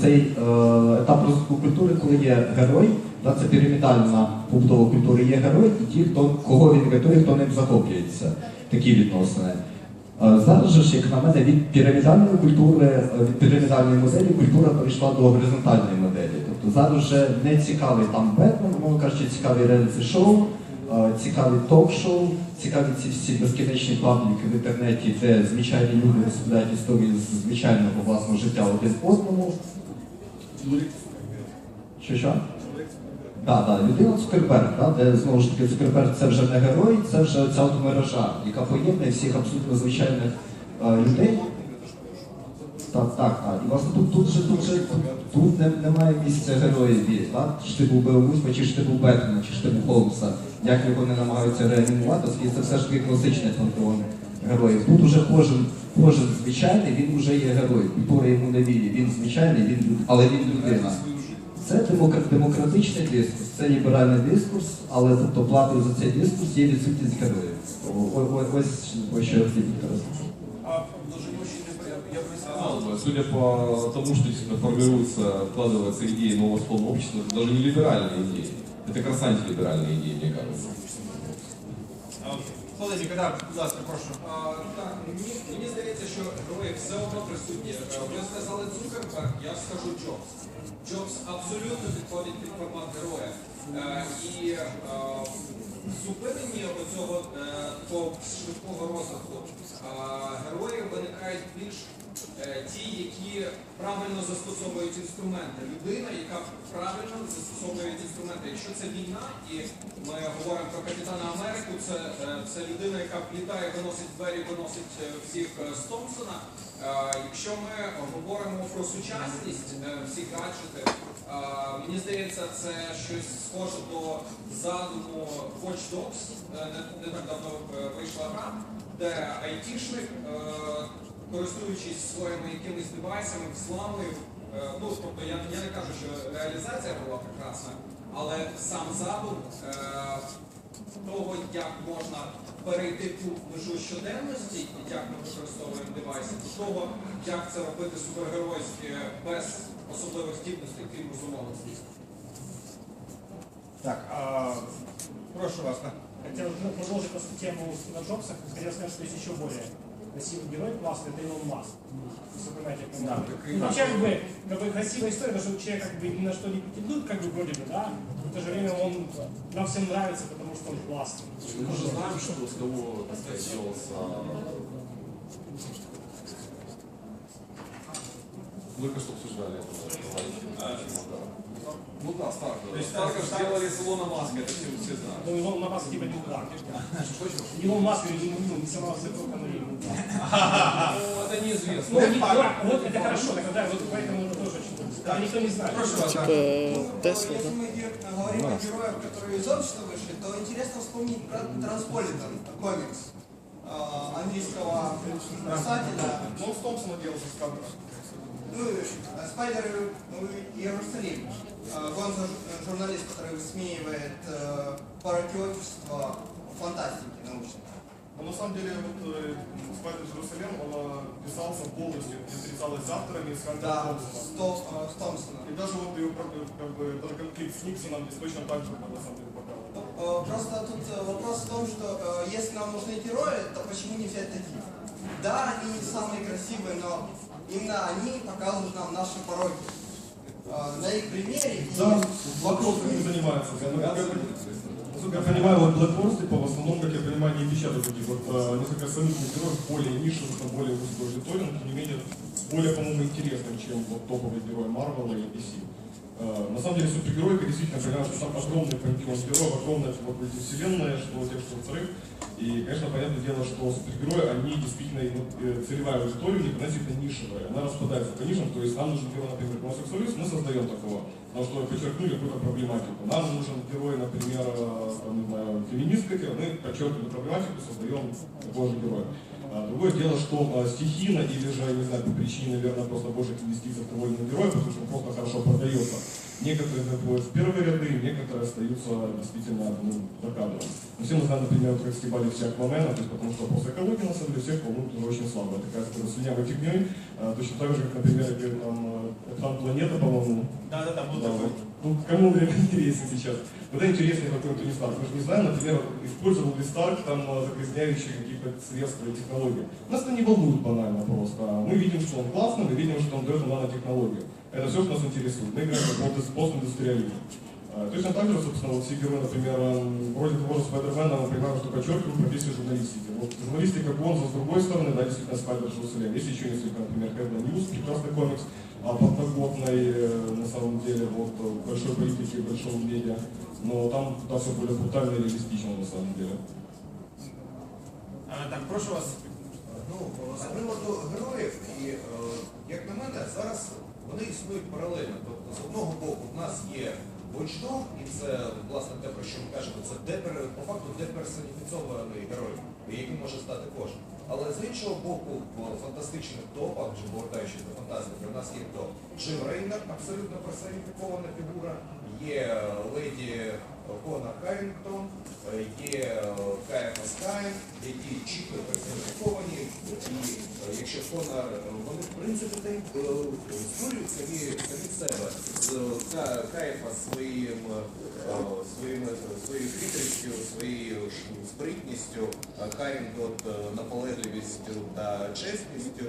оцей е, етап розвитку культури, коли є герой, це пірамідальна побудова культури, є герой, і ті, хто, кого він рятує, хто ним захоплюється. Такі відносини. Е, Зараз же як на мене, від пірамідальної культури, е, від пірамідальної моделі культура перейшла до горизонтальної моделі. Тобто зараз вже не цікавий там Бетмен, мовно кажучи, цікаві реаліті шоу, цікаві ток-шоу, цікаві ці всі безкінечні пабліки в інтернеті, де звичайні люди розповідають історії з звичайного власного життя один одному. Що що? Так, так, людина Цукерберг, да, де знову ж таки Цукерберг це вже не герой, це вже ця от мережа, яка поєднує всіх абсолютно звичайних е, людей. Так, так, так. І власне тут, тут же, тут же тут, не, немає місця героїв, так? Чи ти був Беовузьма, чи ж ти був Бетмена, чи ж ти був Холмса, як його не намагаються реанімувати, оскільки це все ж таки класичний пантеон героїв. Тут уже кожен, кожен звичайний, він вже є герой. Культура йому не вірить. Він звичайний, він, люд- але він людина. Це демокра- демократичний дискурс, це ліберальний дискурс, але тобто платою за цей дискурс є відсутність героїв. О- о- о- Ось ось що я хотів сказати. А даже не очень я, я бы не сказал. Сказал бы, Судя по тому, что действительно формируются, вкладываются идеи нового слова общества, это даже не либеральные идеи. Это как раз антилиберальные идеи, мне кажется. Полеміка, так, будь ласка, прошу. А, Так, мені, мені здається, що герої все одно присутні. Е, Ви сказали Цукерберг, я скажу Джобс. Джобс абсолютно підходить під формат героя. А, І а, в зупиненні оцього е, швидкого розвитку е, герої виникають більш е, ті, які правильно застосовують інструменти. Людина, яка правильно застосовує інструменти. Якщо це війна, і ми говоримо про Капітана Америку, це, е, це людина, яка влітає, виносить двері, виносить е, всіх е, з Томпсона. Е, Якщо ми говоримо про сучасність, е, всі гаджети, е, мені здається, це щось схоже до задуму Watch Dogs. Е, Не, так давно е, вийшла гра, де айтішник, е, користуючись своїми якимись девайсами, взламує. е, Ну, тобто я, я не кажу, що реалізація була прекрасна, але сам задум е, того, як можна перейти ту межу щоденності, і як ми використовуємо девайси, до того, як це робити супергеройськи без особливих здібностей, крім розумовості. Так, а, прошу вас. Хотел продолжить просто тему Стива Джобса. Хотел сказать, что есть еще более красивый герой классный, это Илон Маск. Ком я говорю. Ну, вообще, как бы, как бы красивая история, потому что человек как бы ни на что не претендует, как бы вроде бы, да, но в то же время он нам всем нравится, потому что он классный. Мы же знаем, что с кого, так сказать, делался... Только что обсуждали это. Ну да, Старк. есть Старка Старк- сделали с Илона Маска, это все, все знают. Ну, Илон Маск типа не удар. Илон Маск не, ну, не сорвался только на. Ну, это неизвестно. Ну, не- вот это хорошо, так, да, вот поэтому это тоже очень Это никто не знает. Прошу вас. да. Если мы говорим о героях, которые из общества вышли, то интересно вспомнить про Трансполитен, комикс э, английского писателя. Ну, он с Томпсона делался с кадра. Ну, и, э, Спайдер ну, Иерусалим. Он жур- журналист, который высмеивает э, парадиотчество фантастики научной. Но на самом деле вот э, Спайдер Иерусалим, он э, писался полностью, не отрицалось авторами из Хантера Да, Томпсона. с, с Томпсоном. И даже вот его как бы даже конфликт с Никсоном здесь точно так же на самом деле показывал. Э, Просто тут вопрос в том, что если нам нужны герои, то почему не взять таких? Да, они не самые красивые, но именно они показывают нам наши пороги. Э, На их примере Да, вопросом не занимается. Я, ну, как я пон- Насколько я понимаю, вот Black Horse, типа, в основном, как я понимаю, не печатают таких вот э, несколько сомнительных героев, более нишевых, там, более узкой аудитории, но тем не менее более, по-моему, интересным, чем вот топовые герои Марвела и DC. Э, На самом деле супергеройка действительно, понимаю, что там огромный пантеон героев, огромная вот, эти вселенная, что у тех, что вторых. И, конечно, понятное дело, что супергерои, они действительно, ну, э, целевая аудитория у них относительно нишевая. Она распадается по нишам, то есть нам нужен герой, например, гомосексуалист, мы создаем такого. но что подчеркнули какую-то проблематику. Нам нужен герой, например, э, там, не знаю, феминистка, мы подчеркивали проблематику, создаем такого же героя. А, Другое дело, что а, стихийно или же, не знаю, по причине, наверное, просто больших инвестиций в иного героя, потому что он просто хорошо продается. Некоторые заходят в первые ряды, некоторые остаются действительно ну, за кадром. Но все мы знаем, например, как стебали все Аквамена, то есть потому что просто экология на самом деле всех волнует уже очень слабо. Это такая такая слюнявой фигней, точно так же, как, например, там, э, там планета, по-моему, Да-да-да, был да, такой. Ну, кому время интересно сейчас? Куда интереснее какой Тони Старк? Мы же не знаем, например, использовал ли Старк там э, загрязняющие какие-то средства и технологии. Нас это не волнует банально просто. Мы видим, что он классный, мы видим, что он дает нанотехнологию. Это все, что нас интересует. Мы играем как пост- постиндустриализм. А, Точно так же, собственно, вот все герои, например, вроде того же Спайдермена, мы понимаем, что подчеркиваем профессию журналистики. Вот журналистика Гонза, с другой стороны, да, действительно, Спайдер Шусселен. Есть еще несколько, например, Headline News, прекрасный комикс, а подноготной, э, на самом деле, вот, э, большой политике, большого медиа. Но там туда все более брутально и реалистично, на самом деле. А, так, прошу вас. Ну, з приводу героїв, і е, як на мене, зараз вони існують паралельно. Тобто, з одного боку, в нас є Watch і це власне те, про що ми кажемо, це депер, по факту деперсоніфіцований герой, яким може стати кожен. Але з іншого боку, в фантастичних топах, вже повертаючись до фантастики, у нас є то. Джим Рейнер, абсолютно персоніфікована фігура, є леді Кона Харрінгтон, е, є Кая Паскайн, які чітко персоніфіковані. І якщо Конор, е, вони в принципі та е, створюють самі, самі себе. З Ка- Каєфа своїм, е, своїм, своєю хитрістю, своєю спритністю, е, Харрінгтон е, наполегливістю та чесністю,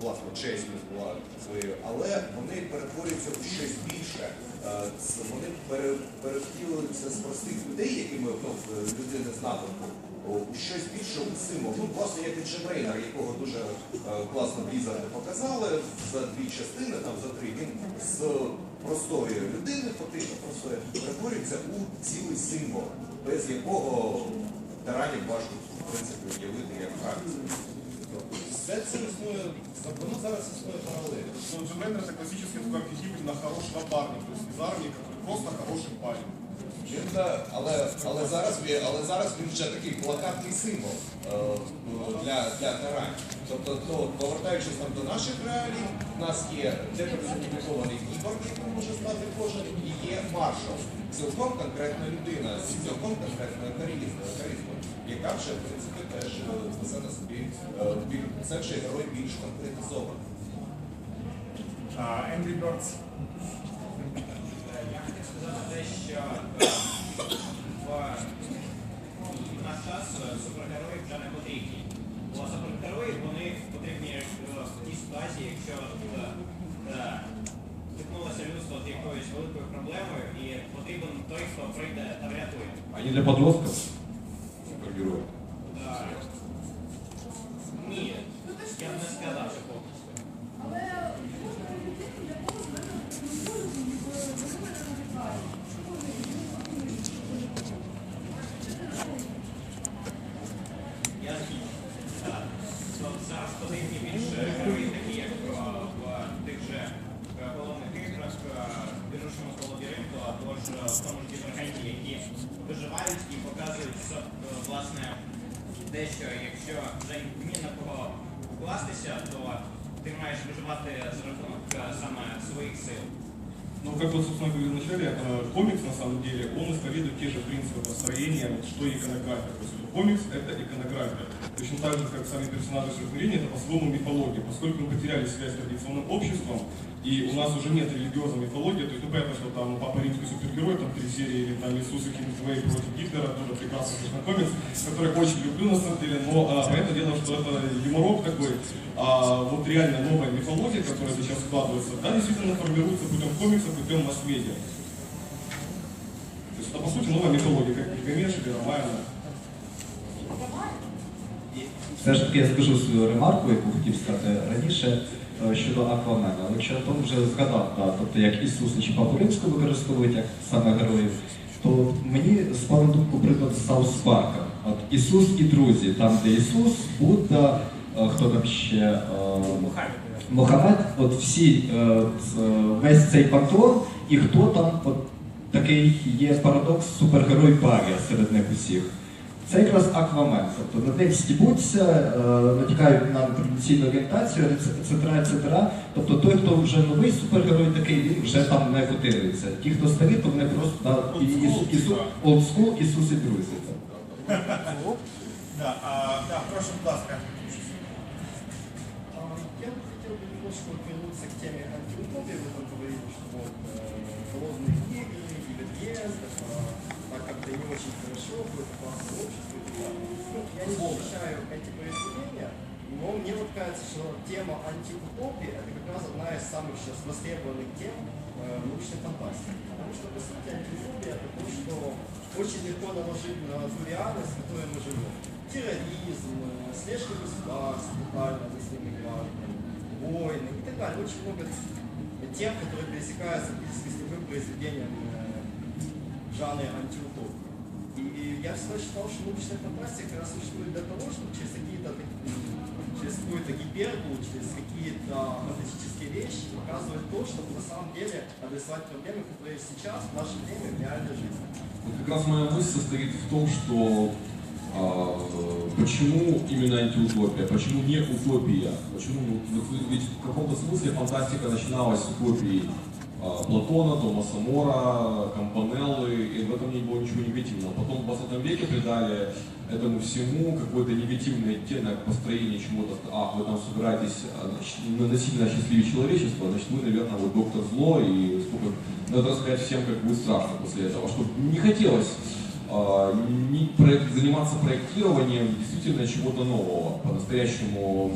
власне, чесність була своєю, але вони перетворюються в щось більше. Е, Вони пере- перевтілюються з простих людей, якими ну, людини з натовпу, у щось більше у символ. Ну, власне, як і Джим Рейнер, якого дуже е, класно Блізарди показали за дві частини, там за три, він з простої людини, фактично простої, перетворюється у цілий символ, без якого тиранів важко в принципі уявити як фракцію. Все це існує, воно зараз існує паралельно. Но Джим Рейнер это классический такой архетип на хорошего парня, то есть из армии, который просто хороший парень. Він, але, але, зараз, але зараз він вже такий плакатний символ е, для, для тиранів. Тобто, то, повертаючись там до наших реалій, у нас є деперсоніфікований кіборг, яким може стати кожен, і є маршал. Цілком конкретна людина цілком конкретною харизмою, яка вже, в принципі, теж е, несе на собі, е, це вже герой більш конкретизований. Angry Birds. Що е, в наш час е, супергерої вже не потрібні. Бо супергерої вони потрібні е, в тій ситуації, якщо стикнулося людство з якоюсь великою проблемою і потрібен той, хто прийде та врятує. А не для подростков, укластися, то ти маєш виживати за рахунок саме своїх сил. Ну, как вот, собственно, говорил вначале, э, комикс, на самом деле, он исповедует те же принципы построения, вот, что и иконография. То есть комикс — это иконография. Точно так же, как сами персонажи сотворения, это по-своему мифология. Поскольку мы потеряли связь с традиционным обществом, и у нас уже нет религиозной мифологии, то есть, ну, понятно, что там Папа Римский супергерой, там три серии, или там Иисус и Хемингуэй против Гитлера, тоже прекрасный комикс, который очень люблю, на самом деле, но а, понятное дело, что это юморок такой, а вот реально новая мифология, которая сейчас складывается, да, действительно формируется путем комикса, путем масс-медиа. То есть это, по сути, новая мифология, как Гильгамеш или Ромайна. Все ж таки я скажу свою ремарку, яку хотів сказати раніше е, щодо Аквамена. Якщо Антон вже згадав, да, тобто як Ісуса чи Папу Римську використовують як саме героїв, то мені спав на думку приклад Саус Парка. От Ісус і друзі, там де Ісус, Будда, е, хто там ще. е, Мохамед, от всі, весь цей пантеон, І хто там от, такий є парадокс супергерой парія серед них усіх? Це якраз Аквамен. Тобто на них стібуться, е, натякають на традиційну орієнтацію, etc., etc. Тобто той, хто вже новий супергерой такий, він вже там не котирується. Ті, хто старі, то вони просто да, і, і, і, і, олдскул Ісус і друзі. Да, а, да, прошу, будь ласка. А, Я бы хотел бы немножко вернуться к теме антиутопии. Вы там говорили, что вот э, голодные книги или въезд, так как-то не очень хорошо, какое-то классное общество и так далее. Ну, я не защищаю эти произведения, но мне вот кажется, что тема антиутопии это как раз одна из самых сейчас востребованных тем э, в научной фантастики. Потому что, по сути, антиутопия это то, что очень легко наложить на ту реальность, в которой мы живем. Терроризм, э, слежка государств, тотально за своими гражданами, войны и так далее. Очень много тем, которые пересекаются практически с любым произведением жанре антиутопии. И я всегда считал, что научная фантастика раз существует для того, чтобы через какие-то через какую-то гиперболу, через какие-то фантастические вещи показывать то, чтобы на самом деле адресовать проблемы, которые сейчас, в наше время, в реальной жизни. Вот как раз моя мысль состоит в том, что а, почему именно антиутопия, почему не утопия, почему, ну, ведь в каком-то смысле фантастика начиналась с утопии Платона, Томаса Мора, Кампанеллы, и в этом не было ничего негативного. Потом в 20 веке придали этому всему какой-то негативный оттенок построения чему-то. А, вы там собираетесь а, насильно осчастливить человечество, значит, мы, наверное, вот доктор зло, и сколько надо рассказать всем, как будет страшно после этого. Чтобы не хотелось а, не проект- заниматься проектированием действительно чего-то нового, по-настоящему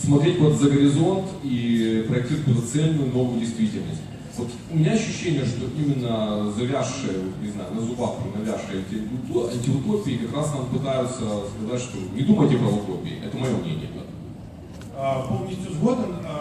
смотреть вот за горизонт и проектировать какую-то цельную новую действительность. Вот у меня ощущение, что именно завязшие, вот, не знаю, на зубах навязшие эти антиутопии антиутопии как раз нам пытаются сказать, что не думайте про утопии. Это мое мнение. да. А, Повністю згоден. А,